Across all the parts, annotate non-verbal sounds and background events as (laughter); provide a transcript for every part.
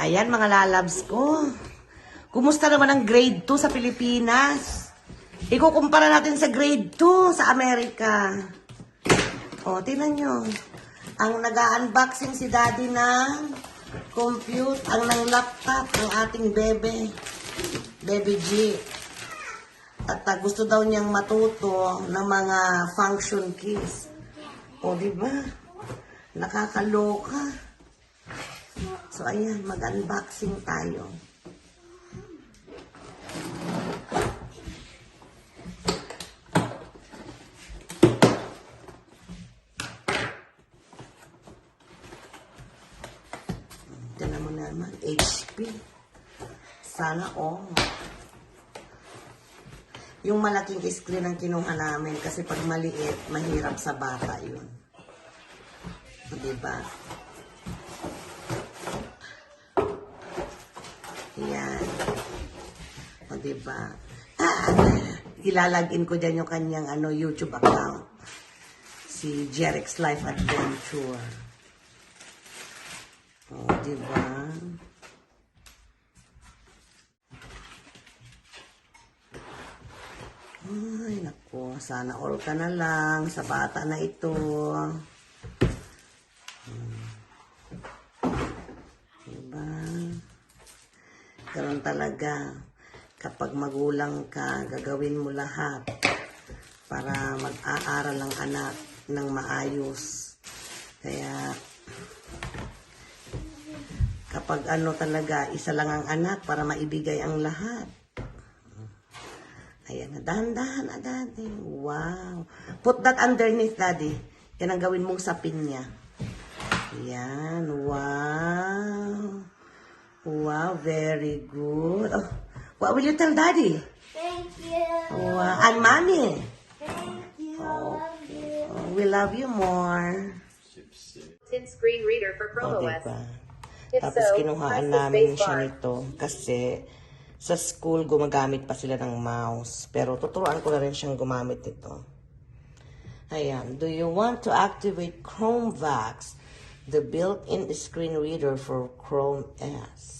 Ayan mga lalabs ko. Kumusta naman ang grade 2 sa Pilipinas? Ikukumpara natin sa grade 2 sa Amerika. O, tingnan nyo. Ang nag-unboxing si daddy ng compute, ang ng laptop ng ating bebe. Bebe G. At ah, gusto daw niyang matuto ng mga function keys. O, di ba? Nakakaloka. So, ayan, mag-unboxing tayo. Tignan mo naman, HP. Sana all. Yung malaking screen ang kinuha namin kasi pag maliit, mahirap sa bata yun. O, Diba? Yan. O, diba? Ah, (clears throat) ilalagin ko dyan yung kanyang ano, YouTube account. Si Jerex Life Adventure. O, diba? Ay, naku. Sana all ka na lang sa bata na ito. Diba? Ganun talaga. Kapag magulang ka, gagawin mo lahat para mag-aaral ang anak ng maayos. Kaya, kapag ano talaga, isa lang ang anak para maibigay ang lahat. Ayan, dahan-dahan na, daddy. Wow. Put that underneath, daddy. Yan ang gawin mong sapin niya. Yan, wow. Wow, very good. Oh, what will you tell daddy? Thank you. Wow, and mommy. Thank you. Love you. Oh, we love you more. Tin screen reader for Chrome OS. diba? Tapos so, kinuhaan namin siya nito kasi sa school gumagamit pa sila ng mouse. Pero tuturuan ko na rin siyang gumamit nito. Ayan. Do you want to activate Chromevox, the built-in screen reader for Chrome S?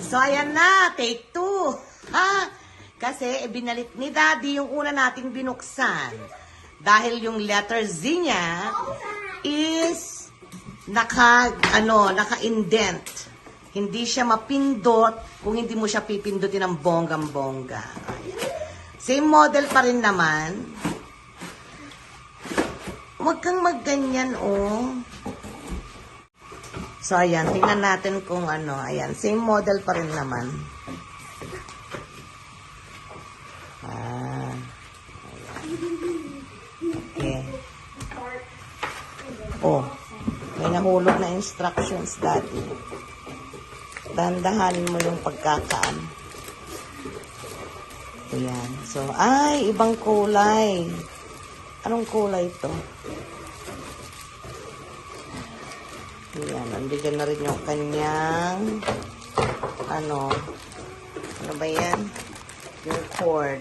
So ayan na, take two. Ha? Kasi binalik ni Daddy yung una nating binuksan. Dahil yung letter Z niya is naka, ano, naka-indent. Hindi siya mapindot kung hindi mo siya pipindutin ng bonggang-bongga. Ayan. Same model pa rin naman. Huwag kang magganyan, oh. So, ayan. Tingnan natin kung ano. Ayan. Same model pa rin naman. Ah. Okay. Oh. May nahulog na instructions dati. Dahan-dahanin mo yung pagkakaan. Ayan. So, ay, ibang kulay. Anong kulay ito? Ayan, nandiyan na rin yung kanyang, ano, ano ba yan? Yung cord.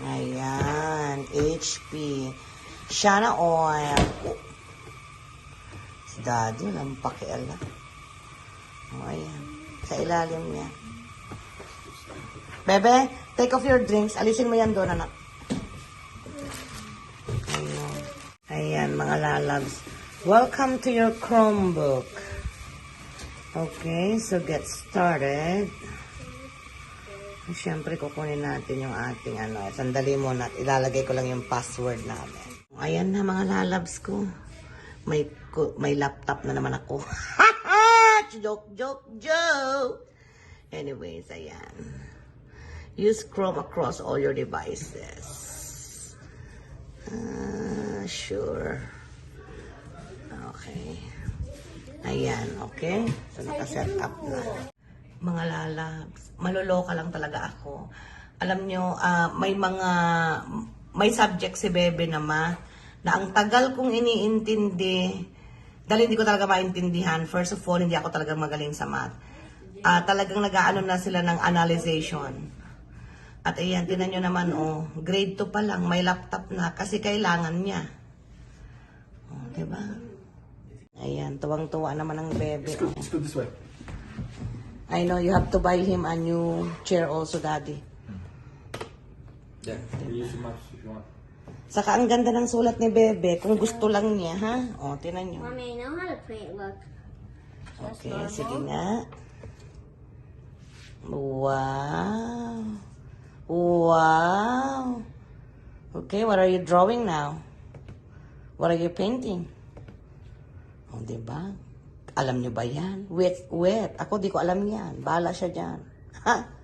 Ayan, HP. Shana oil. Oh. Si Daddy, walang pakialam. Oh, ayan. Sa ilalim niya. Bebe, take off your drinks. Alisin mo yan doon, anak. Ayan. Ayan, mga lalabs. Welcome to your Chromebook. Okay, so get started. Siyempre, kukunin natin yung ating ano. Sandali muna. Ilalagay ko lang yung password namin. Ayan na, mga lalabs ko. May, may laptop na naman ako. (laughs) joke, joke, joke. Anyways, ayan. Use Chrome across all your devices. Ah, sure. Okay. Ayan, okay? So, nakaset up na. Mga lalabs, maloloka lang talaga ako. Alam nyo, ah, may mga, may subject si Bebe na ma, na ang tagal kong iniintindi, dahil hindi ko talaga maintindihan. First of all, hindi ako talaga magaling sa math. Ah, talagang nag-aano na sila ng analyzation. At ayan, tinan nyo naman, oh, grade 2 pa lang, may laptop na kasi kailangan niya. Oh, diba? Ayan, tuwang-tuwa naman ang bebe. oh. Let's go this way. I know you have to buy him a new chair also, Daddy. Yeah. You use mouse if you want. Saka ang ganda ng sulat ni Bebe, kung gusto lang niya, ha? O, tinan nyo. Mommy, I know how to paint. Look. Okay, sige nga. Wow. Wow. Okay, what are you drawing now? What are you painting? O, diba? Alam niyo ba yan? Wet, wet. Ako di ko alam yan. Bala siya dyan. Ha? (laughs)